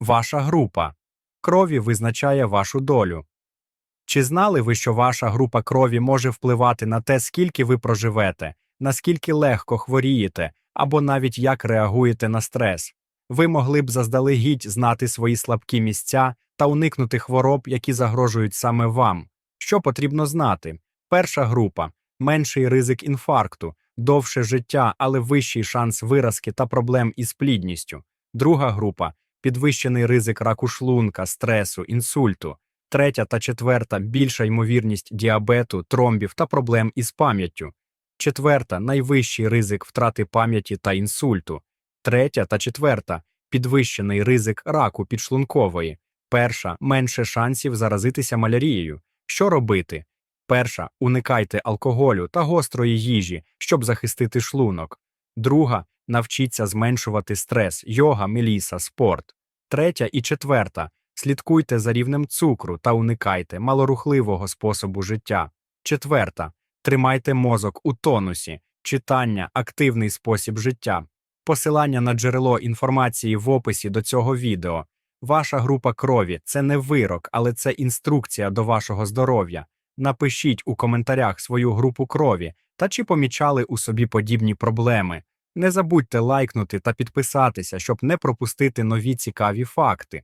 Ваша група крові визначає вашу долю. Чи знали ви, що ваша група крові може впливати на те, скільки ви проживете, наскільки легко хворієте, або навіть як реагуєте на стрес? Ви могли б заздалегідь знати свої слабкі місця та уникнути хвороб, які загрожують саме вам. Що потрібно знати? Перша група менший ризик інфаркту, довше життя, але вищий шанс виразки та проблем із плідністю. Друга група підвищений ризик раку шлунка, стресу, інсульту. Третя та четверта більша ймовірність діабету, тромбів та проблем із пам'яттю. Четверта найвищий ризик втрати пам'яті та інсульту. Третя та четверта підвищений ризик раку підшлункової. Перша менше шансів заразитися малярією. Що робити? Перша уникайте алкоголю та гострої їжі, щоб захистити шлунок. Друга навчіться зменшувати стрес, йога, меліса, спорт. Третя і четверта слідкуйте за рівнем цукру та уникайте малорухливого способу життя. Четверта тримайте мозок у тонусі, читання, активний спосіб життя. Посилання на джерело інформації в описі до цього відео. Ваша група крові це не вирок, але це інструкція до вашого здоров'я. Напишіть у коментарях свою групу крові та чи помічали у собі подібні проблеми. Не забудьте лайкнути та підписатися, щоб не пропустити нові цікаві факти.